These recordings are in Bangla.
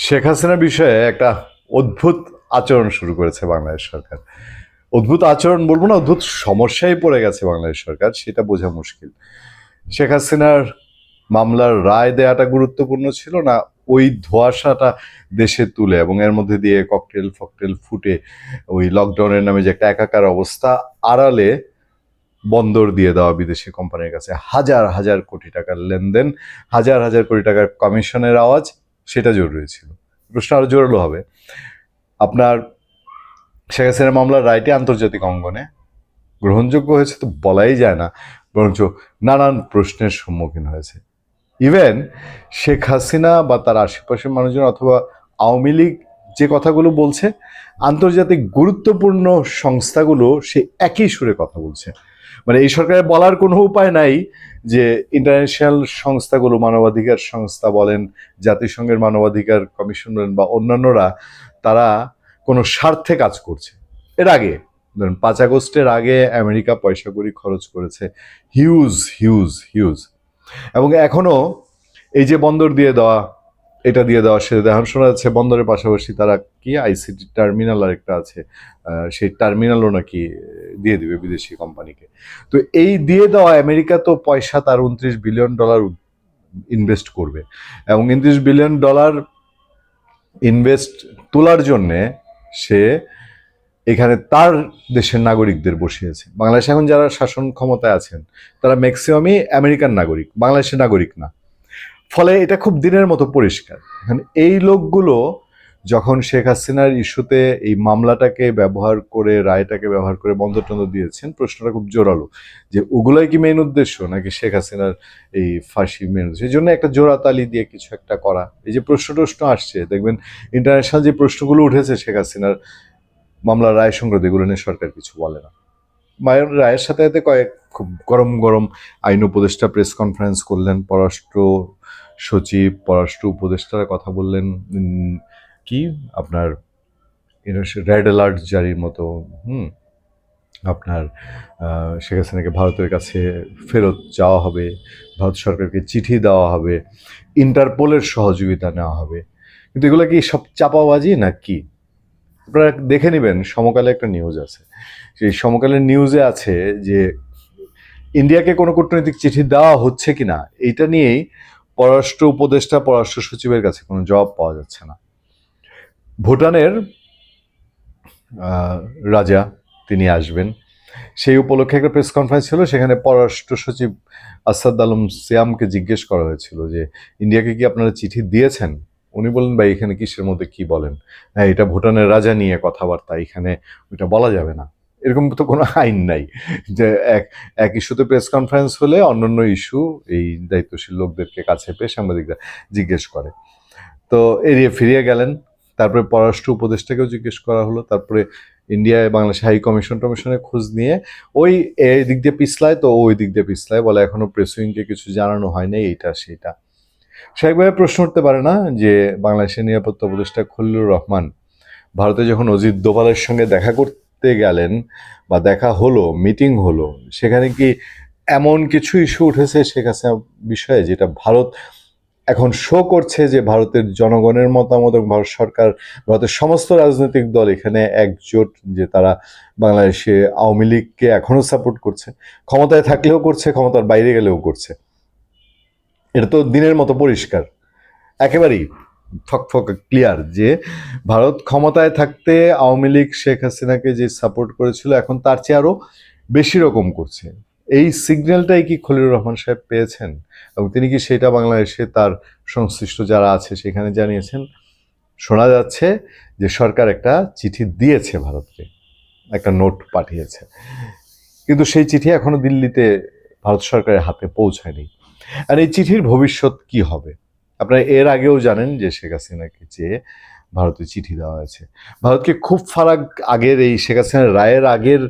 শেখ হাসিনার বিষয়ে একটা অদ্ভুত আচরণ শুরু করেছে বাংলাদেশ সরকার। অদ্ভুত আচরণ বলব না, অদ্ভুত সমস্যায় পড়ে গেছে বাংলাদেশ সরকার, সেটা বোঝা মুশকিল। শেখ হাসিনার মামলার রায় দেয়াটা গুরুত্বপূর্ণ ছিল না, ওই ধোয়াশাটা দেশে তুলে এবং এর মধ্যে দিয়ে ককটেল ফকটেল ফুটে ওই লকডাউনের নামে যে একটা একাকার অবস্থা আড়ালে বন্দর দিয়ে দেওয়া বিদেশি কোম্পানির কাছে হাজার হাজার কোটি টাকার লেনদেন, হাজার হাজার কোটি টাকার কমিশনের আওয়াজ সেটা জরুরি ছিল। প্রশ্ন আরও জোরালো হবে। আপনার শেখ হাসিনার মামলার রায়টি আন্তর্জাতিক অঙ্গনে গ্রহণযোগ্য হয়েছে তো বলাই যায় না, বরঞ্চ নানান প্রশ্নের সম্মুখীন হয়েছে। ইভেন শেখ হাসিনা বা তার আশেপাশের মানুষজন অথবা আওয়ামী লীগ যে কথাগুলো বলছে, আন্তর্জাতিক গুরুত্বপূর্ণ সংস্থাগুলো সে একই সুরে কথা বলছে। মানে এই সরকারের বলার কোনো উপায় নাই যে ইন্টারন্যাশনাল সংস্থাগুলো, মানবাধিকার সংস্থা বলেন, জাতিসংঘের মানবাধিকার কমিশন বলেন বা অন্যান্যরা, তারা কোনো স্বার্থে কাজ করছে। এর আগে, ধরুন পাঁচ আগস্টের আগে আমেরিকা পয়সা করি খরচ করেছে। হিউজ হিউজ হিউজ এবং এখনও এই যে বন্দর দিয়ে দেওয়া এটা দিয়ে দেওয়া সে দেখান শোনা যাচ্ছে বন্দরের পাশাপাশি তারা কি আইসিটি টার্মিনাল আর একটা আছে সেই টার্মিনালও নাকি দিয়ে দিবে বিদেশি কোম্পানিকে। তো এই দিয়ে দেওয়া আমেরিকা তো পয়সা তার উনত্রিশ বিলিয়ন ডলার ইনভেস্ট করবে। এবং উনত্রিশ বিলিয়ন ডলার ইনভেস্ট তোলার জন্যে সে এখানে তার দেশের নাগরিকদের বসিয়েছে। বাংলাদেশে এখন যারা শাসন ক্ষমতায় আছেন, তারা ম্যাক্সিমামই আমেরিকান নাগরিক, বাংলাদেশের নাগরিক না। ফলে এটা খুব দিনের মতো পরিষ্কার। এখন এই লোকগুলো যখন শেখ হাসিনার ইস্যুতে এই মামলাটাকে ব্যবহার করে, রায়টাকে ব্যবহার করে বন্ধ টন্ধ দিয়েছেন, প্রশ্নটা খুব জোরালো যে ওগুলোই কি মেন উদ্দেশ্য নাকি শেখ হাসিনার এই ফাঁসি মেন উদ্দেশ্য? এই জন্য একটা জোড়াতালি দিয়ে কিছু একটা করা। এই যে প্রশ্ন টশ্ন আসছে, দেখবেন ইন্টারন্যাশনাল যে প্রশ্নগুলো উঠেছে শেখ হাসিনার মামলার রায় সংক্রান্ত, এগুলো নিয়ে সরকার কিছু বলে না। মায়ের রায়ের সাথে সাথে কয়েক খুব গরম গরম আইন উপদেষ্টা প্রেস কনফারেন্স করলেন, পররাষ্ট্র সচিব, পররাষ্ট্র উপদেষ্টারা কথা বললেন কি আপনার রেড অ্যালার্ট জারির মতো, হুম, আপনার শেখ হাসিনাকে ভারতের কাছে ফেরত যাওয়া হবে, ভারত সরকারকে চিঠি দেওয়া হবে, ইন্টারপোলের সহযোগিতা নেওয়া হবে। কিন্তু এগুলো কি সব চাপাবাজি না কি আপনারা দেখে নেবেন, সমকালে একটা নিউজ আছে। সেই সমকালের নিউজে আছে যে ইন্ডিয়াকে কোনো কূটনৈতিক চিঠি দেওয়া হচ্ছে কিনা, এইটা নিয়েই পররাষ্ট্র উপদেষ্টা, পররাষ্ট্র সচিবের কাছে কোনো জবাব পাওয়া যাচ্ছে না। ভুটানের রাজা তিনি আসবেন। সেই উপলক্ষে একটা প্রেস কনফারেন্স ছিল, সেখানে পররাষ্ট্র সচিব আসাদ আলম সিয়ামকে জিজ্ঞেস করা হয়েছিল যে, ইন্ডিয়াকে কি আপনারা চিঠি দিয়েছেন? উনি বলেন ভাই, এখানে কিসের মধ্যে কি বলেন? হ্যাঁ এটা ভুটানের রাজা নিয়ে কথাবার্তা, এখানে ওইটা বলা যাবে না। এরকম তো কোনো আইন নাই যে এক এক ইস্যুতে প্রেস কনফারেন্স হলে অন্যান্য ইস্যু এই দায়িত্বশীল লোকদেরকে কাছে পেয়ে সাংবাদিকরা জিজ্ঞেস করে। তো এড়িয়ে ফিরিয়ে গেলেন। তারপরে পররাষ্ট্র উপদেষ্টাকেও জিজ্ঞেস করা হলো। তারপরে ইন্ডিয়ায় বাংলাদেশ হাই কমিশন টমিশনের খোঁজ নিয়ে ওই দিক দিয়ে পিছলায় তো ওই দিক দিয়ে পিছলায় বলে এখনও প্রেসুইংকে কিছু জানানো হয়নি এইটা, সেইটা। সে একভাবে প্রশ্ন উঠতে পারে না যে বাংলাদেশের নিরাপত্তা উপদেষ্টা খলিলুর রহমান ভারতে যখন অজিত দোভালের সঙ্গে দেখা করতে গেলেন বা দেখা হলো মিটিং হলো, সেখানে কি এমন কিছু ইস্যু উঠেছে? শেখ হাসিনা বিষয়ে যেটা ভারত এখন শো করছে যে ভারতের জনগণের মতামত এবং ভারত সরকার, ভারতের সমস্ত রাজনৈতিক দল এখানে একজোট, যে তারা বাংলাদেশে আওয়ামী লীগকে এখনও সাপোর্ট করছে। ক্ষমতায় থাকলেও করছে, ক্ষমতার বাইরে গেলেও করছে। এটা তো দিনের মতো পরিষ্কার। একেবারেই ফকফক ক্লিয়ার যে ভারত ক্ষমতায় থাকতে আওয়ামী লীগ শেখ হাসিনাকে যে সাপোর্ট করেছিল, এখন তার চেয়ে আরও বেশি রকম করছে। এই সিগন্যালটাই কি খলিলুর রহমান সাহেব পেয়েছেন? এবং তিনি কি সেটা বাংলাদেশে তার সংশ্লিষ্ট যারা আছে সেখানে জানিয়েছেন? শোনা যাচ্ছে যে সরকার একটা চিঠি দিয়েছে ভারতকে, একটা নোট পাঠিয়েছে। কিন্তু সেই চিঠি এখনও দিল্লিতে ভারত সরকারের হাতে পৌঁছায়নি। আর এই চিঠির ভবিষ্যৎ কি হবে? আপনারা এর আগেও জানেন যে শেখ হাসিনাকে চেয়ে ভারতে চিঠি দেওয়া হয়েছে। ভারতকে খুব ফারাক আগের এই শেখ হাসিনার রায়ের আগের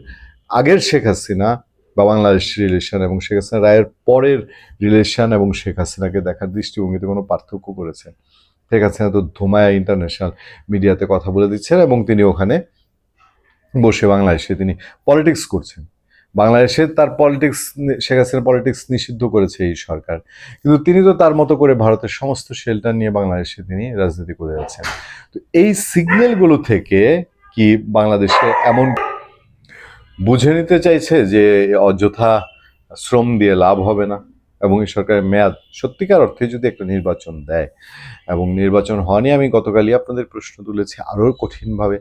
আগের শেখ হাসিনা বা বাংলাদেশ রিলেশন এবং শেখ হাসিনা রায়ের পরের রিলেশন এবং শেখ হাসিনাকে দেখার দৃষ্টিভঙ্গিতে কোনো পার্থক্য করেছে শেখ হাসিনা তো ধুমায়া ইন্টারন্যাশনাল মিডিয়াতে কথা বলে দিচ্ছেন এবং তিনি ওখানে বসে বাংলাদেশে তিনি পলিটিক্স করছেন। বাংলাদেশে তার পলিটিক্স শেখ হাসিনা পলিটিক্স নিষিদ্ধ করেছে এই সরকার। কিন্তু তিনি তো তার মতো করে ভারতের সমস্ত শেল্টার নিয়ে বাংলাদেশে তিনি রাজনীতি করে যাচ্ছেন। তো এই সিগন্যালগুলো থেকে কি বাংলাদেশে এমন বুঝে নিতে চাইছে যে অযথা শ্রম দিয়ে লাভ হবে না? এবং এই সরকারের মেয়াদ সত্যিকার অর্থে যদি একটা নির্বাচন দেয় এবং নির্বাচন হয়নি আমি গতকালই আপনাদের প্রশ্ন তুলেছি আরও কঠিনভাবে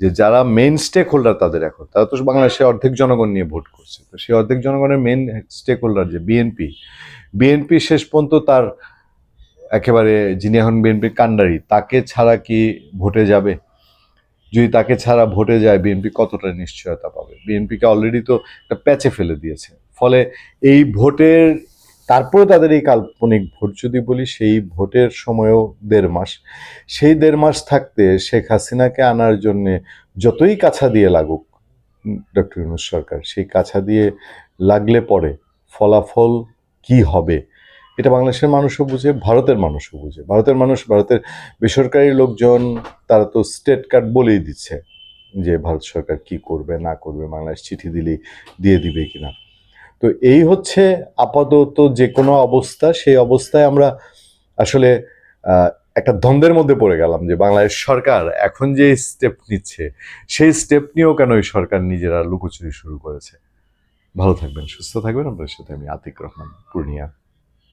যে যারা মেন স্টেক হোল্ডার তাদের এখন, তারা তো বাংলাদেশে অর্ধেক জনগণ নিয়ে ভোট করছে। তো সেই অর্ধেক জনগণের মেন স্টেক হোল্ডার যে বিএনপি বিএনপি শেষ পর্যন্ত তার একেবারে যিনি এখন বিএনপির কাণ্ডারি, তাকে ছাড়া কি ভোটে যাবে? যদি তাকে ছাড়া ভোটে যায় বিএনপি কতটা নিশ্চয়তা পাবে? বিএনপিকে অলরেডি তো একটা প্যাচে ফেলে দিয়েছে। ফলে এই ভোটের তারপরে তাদের এই কাল্পনিক ভোট যদি বলি, সেই ভোটের সময়ও দেড় মাস। সেই দেড় মাস থাকতে শেখ হাসিনাকে আনার জন্যে যতই কাছা দিয়ে লাগুক ডক্টর ইউনুস সরকার, সেই কাছা দিয়ে লাগলে পরে ফলাফল কি হবে? এটা বাংলাদেশের মানুষও বুঝে, ভারতের মানুষও বুঝে। ভারতের মানুষ, ভারতের বেসরকারি লোকজন, তারা তো স্টেট কার্ড বলেই দিচ্ছে যে, ভারত সরকার কি করবে, না করবে, বাংলাদেশ চিঠি দিলেই দিয়ে দিবে কিনা। তো এই হচ্ছে আপাতত যে কোনো অবস্থা, সেই অবস্থায় আমরা আসলে একটা দ্বন্দ্বের মধ্যে পড়ে গেলাম যে বাংলাদেশ সরকার এখন যে স্টেপ নিচ্ছে, সেই স্টেপ নিয়েও কেন এই সরকার নিজেরা লুকোচুরি শুরু করেছে? ভালো থাকবেন, সুস্থ থাকবেন। আপনার সাথে আমি আতিক রহমান, পূর্ণিয়া।